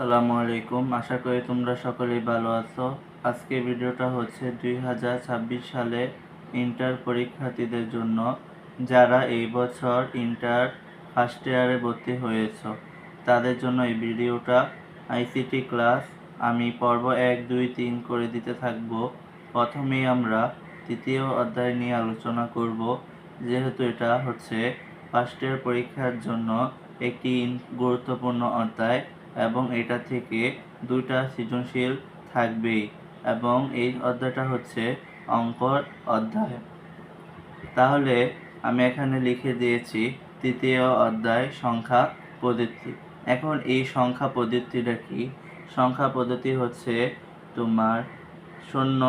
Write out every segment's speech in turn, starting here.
আসসালামু আলাইকুম। আশা করি তোমরা সকলেই ভালো আছো। আজকে ভিডিওটা হচ্ছে দুই হাজার ছাব্বিশ সালে ইন্টার পরীক্ষার্থীদের জন্য যারা এই বছর ইন্টার ফার্স্ট ইয়ারে ভর্তি হয়েছ, তাদের জন্য এই ভিডিওটা আইসিটি ক্লাস আমি পর্ব এক, দুই, তিন করে দিতে থাকব। প্রথমেই আমরা তৃতীয় অধ্যায় নিয়ে আলোচনা করব, যেহেতু এটা হচ্ছে ফার্স্ট ইয়ার পরীক্ষার জন্য একটি গুরুত্বপূর্ণ অধ্যায়। এবং এটা থেকে দুইটা সৃজনশীল থাকবেই এবং এই অধ্যায়টা হচ্ছে অঙ্কর অধ্যায়। তাহলে আমি এখানে লিখে দিয়েছি তৃতীয় অধ্যায় সংখ্যা পদ্ধতি এখন এই সংখ্যা পদ্ধতিটা কি? সংখ্যা পদ্ধতি হচ্ছে তোমার শূন্য,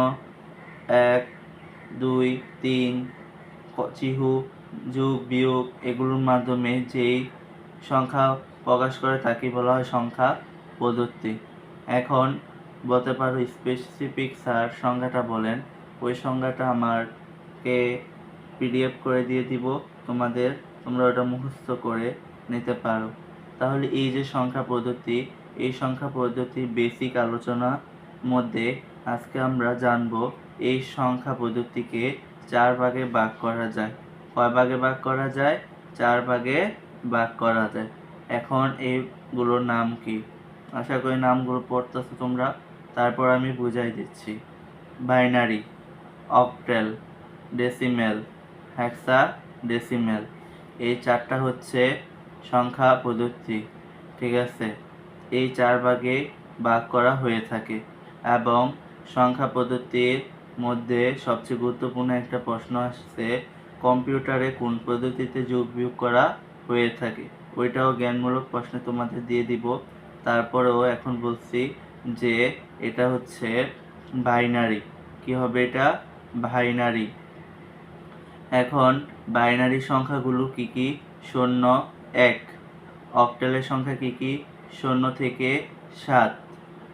এক, দুই, তিন চিহু, যোগ, বিয়োগ এগুলোর মাধ্যমে যেই সংখ্যা প্রকাশ করে তাকে বলা হয় সংখ্যা পদ্ধতি এখন বলতে পারো স্পেসিফিক স্যার সংখ্যাটা বলেন। ওই সংখ্যাটা আমারকে পিডিএফ করে দিয়ে দিব। তোমাদের তোমরা ওটা মুখস্থ করে নিতে পারো। তাহলে এই যে সংখ্যা পদ্ধতি এই সংখ্যা পদ্ধতির বেসিক আলোচনার মধ্যে আজকে আমরা জানব এই সংখ্যা পদ্ধতিকে চার ভাগে ভাগ করা যায়। কয় ভাগে ভাগ করা যায়? চার ভাগে ভাগ করা যায়। এখন এইগুলোর নাম কি? আশা করি নামগুলো পড়তেছো তোমরা। তারপর আমি বুঝাই দিচ্ছি। Binary, octal, decimal hexadecimal. এই চারটা হচ্ছে সংখ্যা পদ্ধতি ঠিক আছে? এই চার ভাগে ভাগ করা হয়ে থাকে এবং সংখ্যা পদ্ধতির মধ্যে সবচেয়ে গুরুত্বপূর্ণ একটা প্রশ্ন আসছে, কম্পিউটারে কোন পদ্ধতিতে যোগ বিয়োগ করা হয়ে থাকে? ওইটাও জ্ঞানমূলক প্রশ্ন তোমাদের দিয়ে দিব। তারপরেও এখন বলছি যে এটা হচ্ছে বাইনারি। কি হবে এটা? বাইনারি। এখন বাইনারি সংখ্যাগুলো কি কি? শূন্য, এক। অক্টেলের সংখ্যা কি কি? শূন্য থেকে সাত।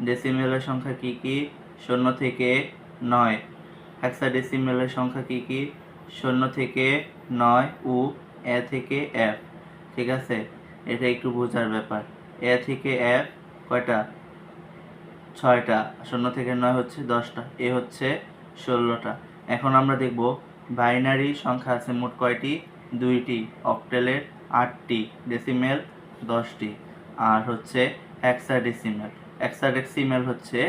ডেসিমেলের সংখ্যা কি কি? শূন্য থেকে নয়। হেক্সাডেসিমেলের সংখ্যা কি কি? শূন্য থেকে নয় ও এ থেকে এফ। ঠিক আছে? এটা একটু বোঝার ব্যাপার। এ থেকে এফ কয়টা? ছয়টা। শূন্য থেকে নয় হচ্ছে দশটা। এ হচ্ছে ষোলোটা। এখন আমরা দেখব বাইনারি সংখ্যা আছে মোট কয়টি? দুইটি। অক্টেলের আটটি। ডেসিমেল দশটি। আর হচ্ছে হেক্সাডেসিমেল। হেক্সাডেসিমেল হচ্ছে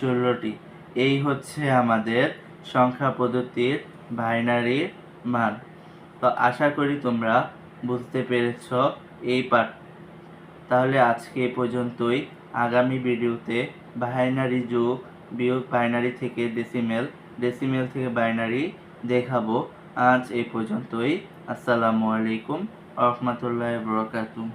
ষোলোটি। এই হচ্ছে আমাদের সংখ্যা পদ্ধতির বাইনারির মান। তো আশা করি তোমরা বুঝতে পেরেছ এই পাঠ। তাহলে আজকে এ পর্যন্তই। আগামী ভিডিওতে বাইনারি যোগ বিয়োগ বাইনারি থেকে ডেসিমেল ডেসিমেল থেকে বাইনারি দেখাবো। আজ এই পর্যন্তই। আসসালামু আলাইকুম রহমতুল্লাহ বরকাতুহ।